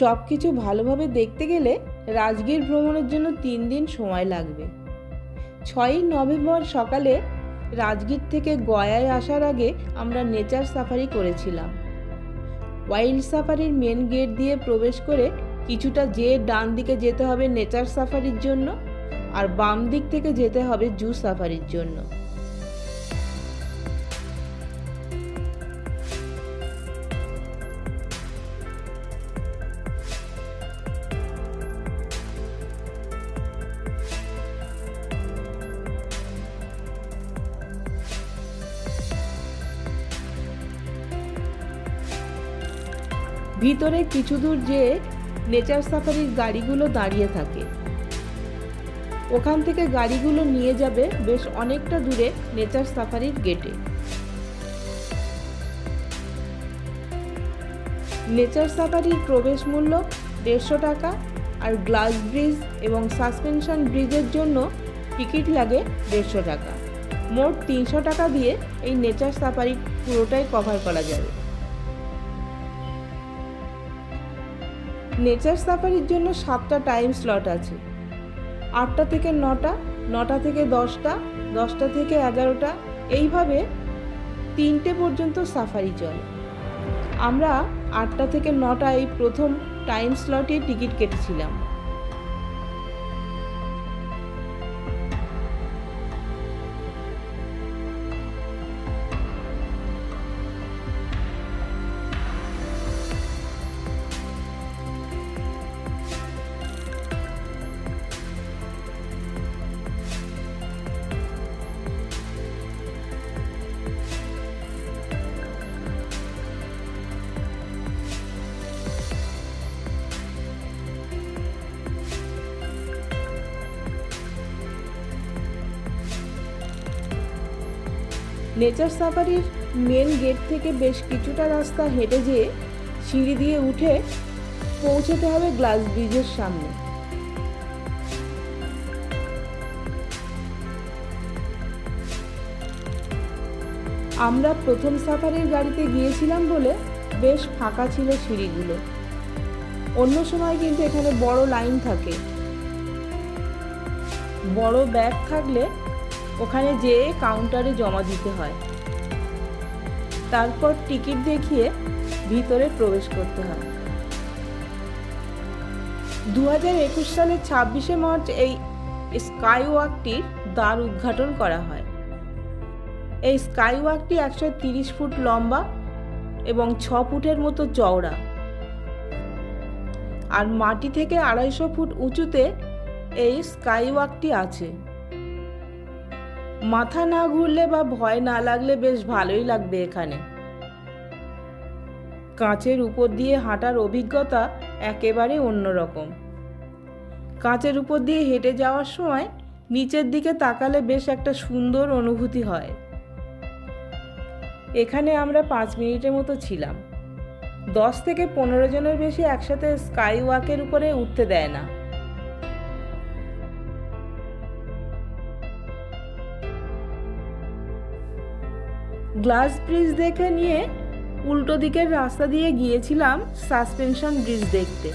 সব কিছু ভালোভাবে দেখতে গেলে রাজগীর ভ্রমণের জন্য তিন দিন সময় লাগবে। ছয়ই নভেম্বর সকালে রাজগীর থেকে গয়ায় আসার আগে আমরা নেচার সাফারি করেছিলাম। ওয়াইল্ড সাফারির মেন গেট দিয়ে প্রবেশ করে কিছুটা যে ডান দিকে যেতে হবে নেচার সাফারির জন্য আর বাম দিক থেকে যেতে হবে জু সাফারির জন্য। ভিতরে কিছু দূর যেয়ে নেচার সাফারির গাড়িগুলো দাঁড়িয়ে থাকে। ওখান থেকে গাড়িগুলো নিয়ে যাবে বেশ অনেকটা দূরে নেচার সাফারির গেটে নেচার সাফারির প্রবেশ মূল্য দেড়শো টাকা আর গ্লাস ব্রিজ এবং সাসপেনশন ব্রিজের জন্য টিকিট লাগে দেড়শো টাকা। মোট তিনশো টাকা দিয়ে এই নেচার সাফারি পুরোটাই কভার করা যাবে। নেচার সাফারির জন্য সাতটা টাইম স্লট আছে। আটটা থেকে নটা নটা থেকে দশটা দশটা থেকে এগারোটা, এইভাবে তিনটে পর্যন্ত সাফারি চলে। আমরা আটটা থেকে নটা এই প্রথম টাইম স্লটে টিকিট কেটেছিলাম। নেচার সাফারির মেন গেট থেকে বেশ কিছুটা রাস্তা হেঁটে যেয়ে সিঁড়ি দিয়ে উঠে পৌঁছতে হবে গ্লাস ব্রিজের সামনে। আমরা প্রথম সাফারির গাড়িতে গিয়েছিলাম বলে বেশ ফাঁকা ছিল সিঁড়িগুলো। অন্য সময় কিন্তু এখানে বড় লাইন থাকে। বড় ব্যাগ থাকলে ওখানে যেয়ে কাউন্টারে জমা দিতে হয়। তারপর টিকিট দেখিয়ে ভিতরে প্রবেশ করতে হয়। দু হাজার একুশ সালের ছাব্বিশে মার্চ এই স্কাই ওয়াকটির দ্বার উদ্ঘাটন করা হয়। এই স্কাই ওয়াকটি একশো তিরিশ ফুট লম্বা এবং ছ ফুটের মতো চওড়া। আর মাটি থেকে আড়াইশো ফুট উঁচুতে এই স্কাই ওয়াকটি আছে। মাথা না ঘুরলে বা ভয় না লাগলে বেশ ভালোই লাগবে এখানে। কাঁচের উপর দিয়ে হাঁটার অভিজ্ঞতা একেবারে অন্যরকম। কাঁচের উপর দিয়ে হেঁটে যাওয়ার সময় নিচের দিকে তাকালে বেশ একটা সুন্দর অনুভূতি হয়। এখানে আমরা পাঁচ মিনিটের মতো ছিলাম। দশ থেকে পনেরো জনের বেশি একসাথে স্কাই ওয়াকের উপরে উঠতে দেয় না। গ্লাস ব্রিজ দেখে নিয়ে উল্টো দিকের রাস্তা দিয়ে গিয়েছিলাম সাসপেনশন ব্রিজ দেখতে।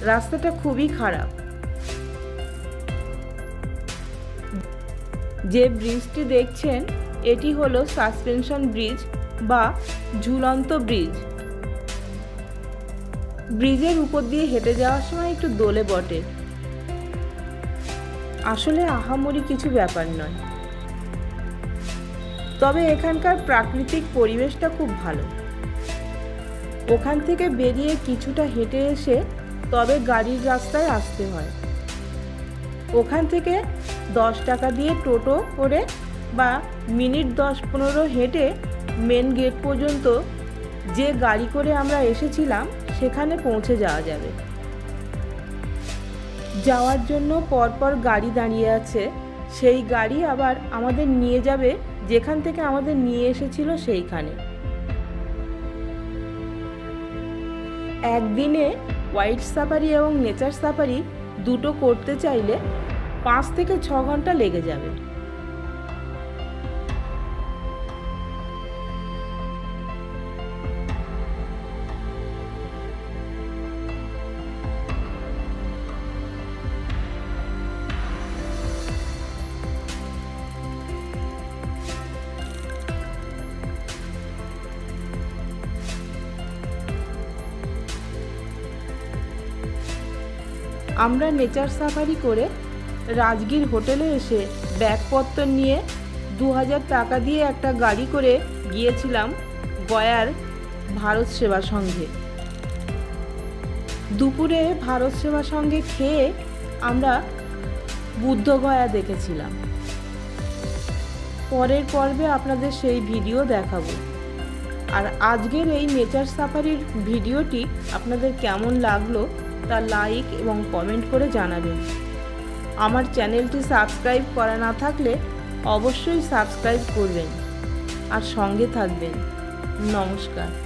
রাস্তাটা খুবই খারাপ। যে ব্রিজটি দেখছেন, এটি হলো সাসপেনশন ব্রিজ বা ঝুলন্ত ব্রিজ। ব্রিজের উপর দিয়ে হেঁটে যাওয়ার সময় একটু দোলে বটে। আসলে আহামরি কিছু ব্যাপার নয়। তবে এখানকার প্রাকৃতিক পরিবেশটা খুব ভালো। ওখান থেকে বেরিয়ে কিছুটা হেঁটে এসে তবে গাড়ির রাস্তায় আসতে হয়। ওখান থেকে দশ টাকা দিয়ে টোটো করে বা মিনিট দশ পনেরো হেঁটে মেন গেট পর্যন্ত যে গাড়ি করে আমরা এসেছিলাম, সেখানে পৌঁছে যাওয়া যাবে। যাওয়ার জন্য পরপর গাড়ি দাঁড়িয়ে আছে সেই গাড়ি আবার আমাদের নিয়ে যাবে, যেখান থেকে আমাদের নিয়ে এসেছিল সেইখানে। একদিনে হোয়াইট সাফারি এবং নেচার সাফারি দুটো করতে চাইলে পাঁচ থেকে ছ ঘণ্টা লেগে যাবে। আমরা নেচার সাফারি করে রাজগীর হোটেলে এসে ব্যাগপত্র নিয়ে দু হাজার টাকা দিয়ে একটা গাড়ি করে গিয়েছিলাম গয়ার ভারত সেবা সংঘে। দুপুরে ভারত সেবা সংঘে খেয়ে আমরা বুদ্ধগয়া দেখেছিলাম। পরের পর্বে আপনাদের সেই ভিডিও দেখাবো। আর আজকের এই নেচার সাফারির ভিডিওটি আপনাদের কেমন লাগল তা লাইক এবং কমেন্ট করে জানাবেন। আমার চ্যানেলটি সাবস্ক্রাইব করা না থাকলে অবশ্যই সাবস্ক্রাইব করবেন। আর সঙ্গে থাকবেন। নমস্কার।